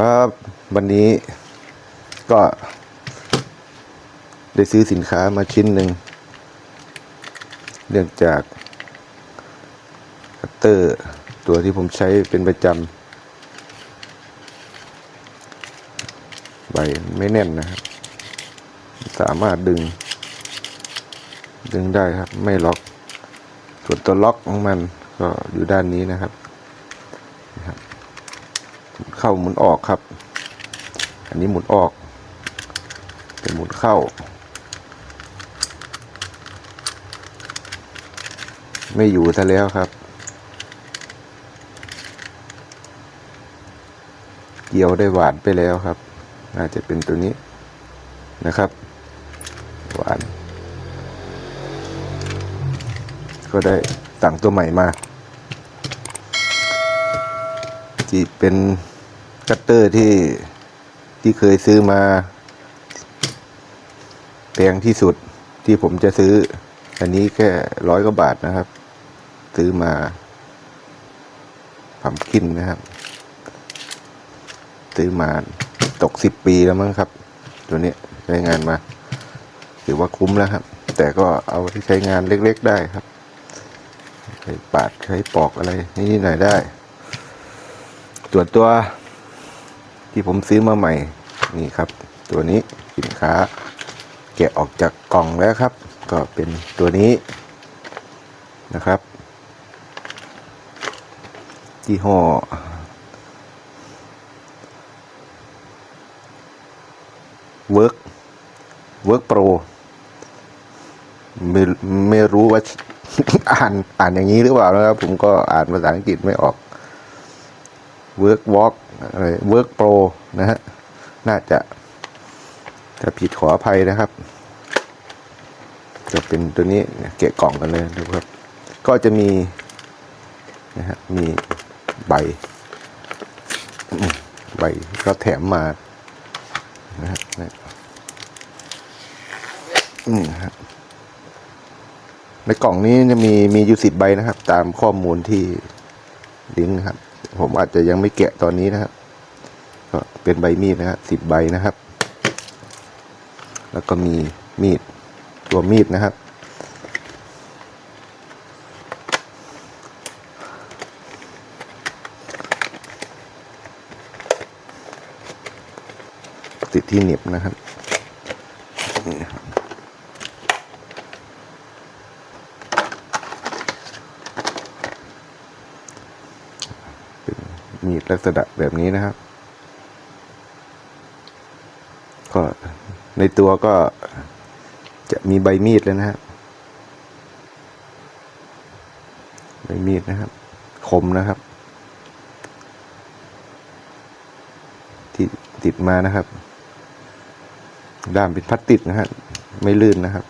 ครับวันนี้ก็ได้ซื้อสินค้ามาชิ้นหนึ่ง เนื่องจากคัตเตอร์ตัวที่ผมใช้เป็นประจำใบไม่แน่นนะครับ สามารถดึง ดึงได้ครับ ไม่ล็อก ส่วนตัวล็อกของมันก็อยู่ด้านนี้นะครับ เข้าหมุนออกครับ อันนี้หมุนออก เป็นหมุนเข้า ไม่อยู่ซะแล้วครับ เกี่ยวได้หวานไปแล้วครับ น่าจะเป็นตัวนี้นะครับ หวาน ก็ได้สั่งตัวใหม่มาที่เป็น กัตเตอร์ที่ที่เคยซื้อมาแพงที่สุดที่ผมจะซื้อ อันนี้แค่ร้อยกว่าบาทนะครับ ซื้อมาผัมกินนะครับ ซื้อมาตกสิบปีแล้วมั้งครับ ตัวนี้ใช้งานมาถือว่าคุ้มแล้วครับ แต่ก็เอาที่ใช้งานเล็กๆได้ครับใช้ปาดใช้ปอกอะไรนิดหน่อยได้ส่วนตัว ที่ผมซื้อมาใหม่นี่ครับ ตัวนี้สินค้า แกะออกจากกล่องแล้วครับ ก็เป็นตัวนี้นะครับยี่ห้อเวิร์กเวิร์กโปรไม่ไม่รู้ว่าอ่านอ่านอย่างนี้หรือเปล่านะครับ ผมก็อ่านภาษาอังกฤษไม่ออก Work Walk อะไร Work Pro นะฮะ น่าจะถ้าผิดขออภัยนะครับ จะเป็นตัวนี้เกะกล่องกันเลยดูครับ ก็จะมีนะฮะ มีใบ ใบก็แถมมา นะฮะนะอืมฮะในกล่องนี้จะมีมีอยู่สิบใบนะครับ ตามข้อมูลที่ลิงก์ครับ ผมอาจจะยังไม่แกะตอนนี้นะครับก็เป็นใบมีดนะฮะสิบใบนะครับ แล้วก็มีมีดตัวมีดนะครับ ติดที่เหน็บนะครับนี่ครับเป็น มีดลักษณะแบบนี้นะครับ ก็ในตัวก็จะมีใบมีดเลยนะครับใบมีดนะครับ คมนะครับ ที่ติดมานะครับ ด้ามเป็นพลาสติกนะฮะไม่ลื่นนะครับ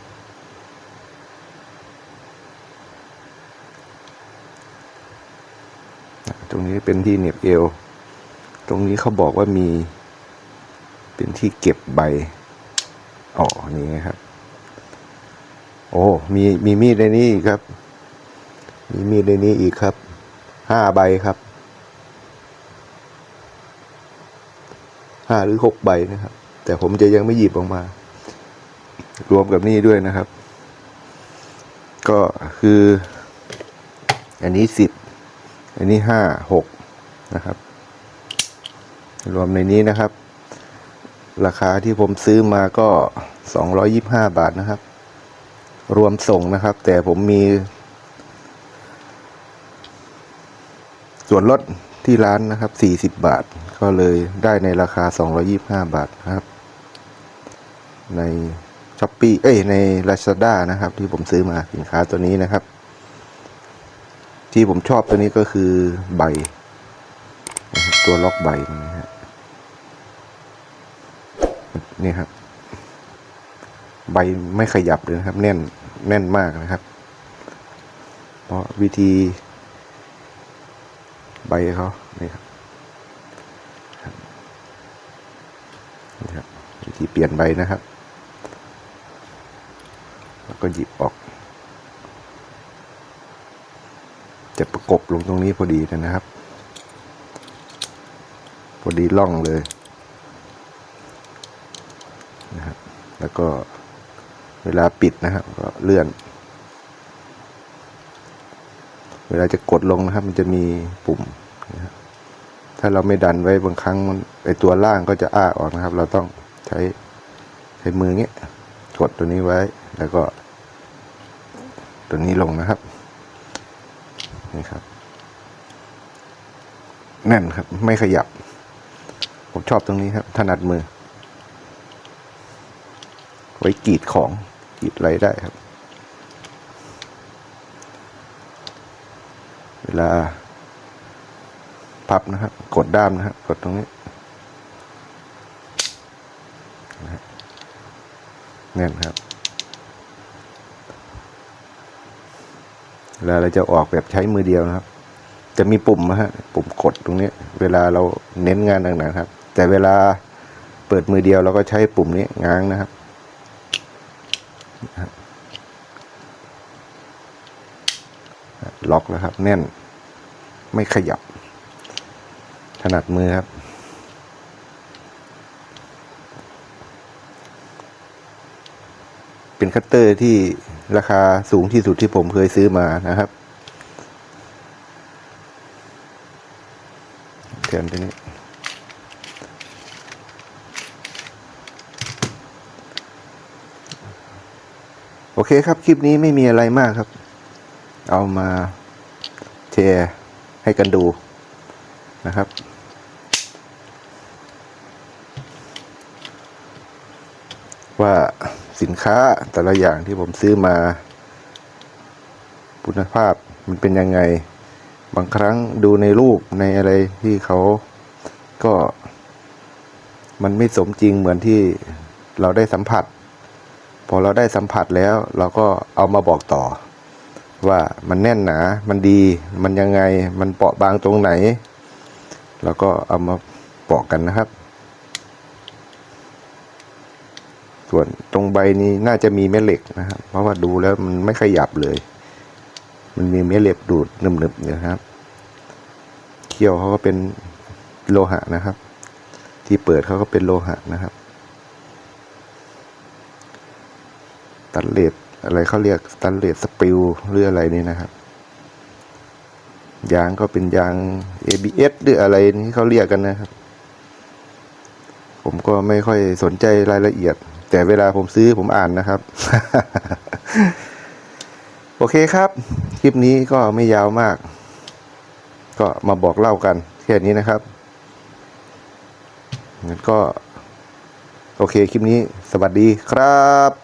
รงนี้เป็นที่เน็บเอว ตรงนี้เขาบอกว่ามี เป็นที่เก็บใบอ๋อนี่ครับ โอ้มีมีมีดในนี้อีกครับ มีมีดในนี้อีกครับห้าใบครับห้าหรือหกใบนะครับ แต่ผมจะยังไม่หยิบออกมา รวมกับนี่ด้วยนะครับ ก็คือ อันนี้สิบ อันนี้ห้าหกนะครับ รวมในนี้นะครับ ราคาที่ผมซื้อมาก็สองร้อยี่ห้าบาทนะครับ รวมส่งนะครับ แต่ผมมี ส่วนลดที่ร้านนะครับสี่สิบบาท ก็เลยได้ในราคาสองร้อยี่ห้าบาทนะครับ ในช้อปปี้เอ้ยใน Lazada นะครับ ที่ผมซื้อมาสินค้าตัวนี้นะครับ ที่ผมชอบตัวนี้ก็คือใบ ตัวล็อกใบนะฮะนี่ครับ ใบไม่ขยับเลยนะครับ แน่นแน่นมากนะครับ เพราะวิธี ใบเขานี่ครับนี่ครับวิธีเปลี่ยนใบนะครับ แล้วก็หยิบออก จะประกบลงตรงนี้พอดีนะครับ พอดีล่องเลยนะครับแล้วก็เวลาปิดนะครับก็เลื่อน เวลาจะกดลงนะครับ มันจะมีปุ่มนะครับถ้าเราไม่ดันไว้บางครั้งมันไอตัวล่างก็จะอ้าออกนะครับ เราต้องใช้ใช้มือเงี้ยกดตัวนี้ไว้ แล้วก็ ตัวนี้ลงนะครับ นี่ครับ แน่นครับ ไม่ขยับ ผมชอบตรงนี้ครับ ถนัดมือ ไว้กรีดของกรีดอะไรได้ครับ เวลา พับนะครับ กดด้ามนะครับ กดตรงนี้แน่นครับ เวลาเราจะออกแบบใช้มือเดียวนะครับ จะมีปุ่มนะฮะปุ่มกดตรงนี้ เวลาเราเน้นงานหนักๆครับ แต่เวลาเปิดมือเดียวเราก็ใช้ปุ่มนี้ง้างนะครับล็อกแล้วครับ แน่นไม่ขยับ ถนัดมือครับ เป็นคัตเตอร์ที่ราคาสูงที่สุดที่ผมเคยซื้อมานะครับเทียนตัวนี้โอเคครับ คลิปนี้ไม่มีอะไรมากครับ เอามาแชร์ให้กันดูนะครับ ว่า สินค้าแต่ละอย่างที่ผมซื้อมา คุณภาพมันเป็นยังไง บางครั้งดูในรูปในอะไรที่เขาก็ มันไม่สมจริงเหมือนที่เราได้สัมผัส พอเราได้สัมผัสแล้ว เราก็เอามาบอกต่อ ว่ามันแน่นหนา มันดี มันยังไง มันเปราะบางตรงไหน แล้วก็เอามาบอกกันนะครับ ส่วนตรงใบนี้น่าจะมีแม่เหล็กนะครับ เพราะว่าดูแล้วมันไม่ขยับเลย มันมีแม่เหล็กดูดหนึบๆเนี่ครับเขี้ยวเขาก็เป็นโลหะนะครับ ที่เปิดเขาก็เป็นโลหะนะครับ ตันเลสอะไรเขาเรียกตันเลสสปิลหรืออะไรนี่นะครับยางก็เป็นยาง ABS หรืออะไรนี่เขาเรียกกันนะครับ ผมก็ไม่ค่อยสนใจรายละเอียด แต่เวลาผมซื้อผมอ่านนะครับ โอเคครับ คลิปนี้ก็ไม่ยาวมาก ก็มาบอกเล่ากันแค่นี้นะครับงั้นก็ โอเคคลิปนี้สวัสดีครับ